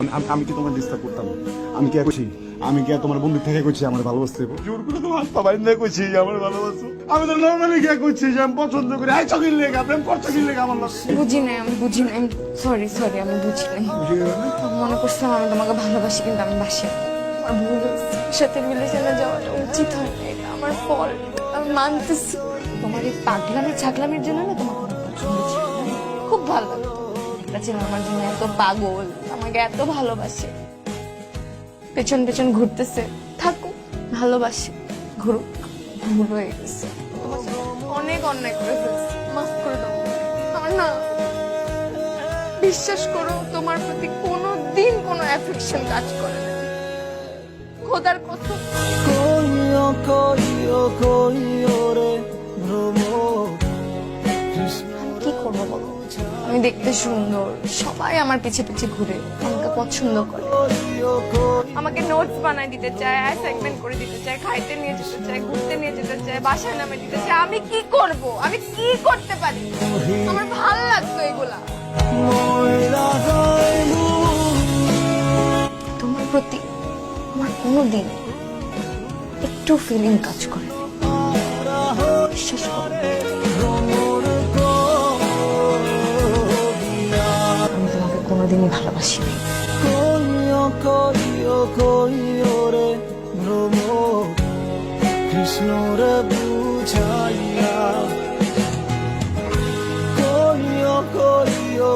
আমি- আমি কি তোমার ডিস্টার্ব করতাম? আমি কি করছি আমি কি তোমার বন্ধু থেকে করছি আমার ভালোবাসতে? জোর করে তো হাত পাবাই না করছি আমার ভালোবাসো। আমি তো নর্মালি কে করছি যে আমি পছন্দ করি। আই চকির লেগে প্রেম করছ কি লেগে আমার বুঝি নাই আমি বুঝি নাই। সরি সরি আমি বুঝি নাই। মনে করছিলাম আমি তোমাকে ভালোবাসি কিন্তু আমি বাসি না। আমার ভুল। এর সাথে রিলেশনে যাওয়াটা উচিত হয় না এটা আমার ফল আমি মানতেছি। তোমার এই পাগলামি ছাগলামির জন্য না তোমাকে খুব ভালো লাগতো ছিল আমার জন্য এত পাগল, আমাকে এত ভালোবাসে। পেছন পেছন ঘুরতেছে, থাকুক, ভালোবাসে, ঘুরুক, ভুল হয়ে গেছে। অনেক অন্যায় করে মাফ করে না, বিশ্বাস করো, তোমার প্রতি কোনো দিন কোনো অ্যাফেকশন কাজ করে না। খোদার কথা কইও কইও কইও রে কি করব বলো। আমি দেখতে সুন্দর। সবাই আমার পিছে পিছে ঘুরে আমাকে পছন্দ করে। আমাকে নোটস বানাই দিতে চায় অ্যাসাইনমেন্ট করে দিতে চায়, খাইতে নিয়ে যেতে চায়, ঘুরতে নিয়ে যেতে চায়, বাসায় নামে দিতে চায়। আমি কি করব? আমি কি করতে পারি? আমার ভালো লাগতো এগুলা। তোমার প্রতি আমার কোনো দিন একটু ফিলিং কাজ করে। বিশ্বাস করো। কোনোদিনই ভালোবাসি নাই। কইও কইও কইও কৃষ্ণ রে বুঝাইয়া। কইও কইও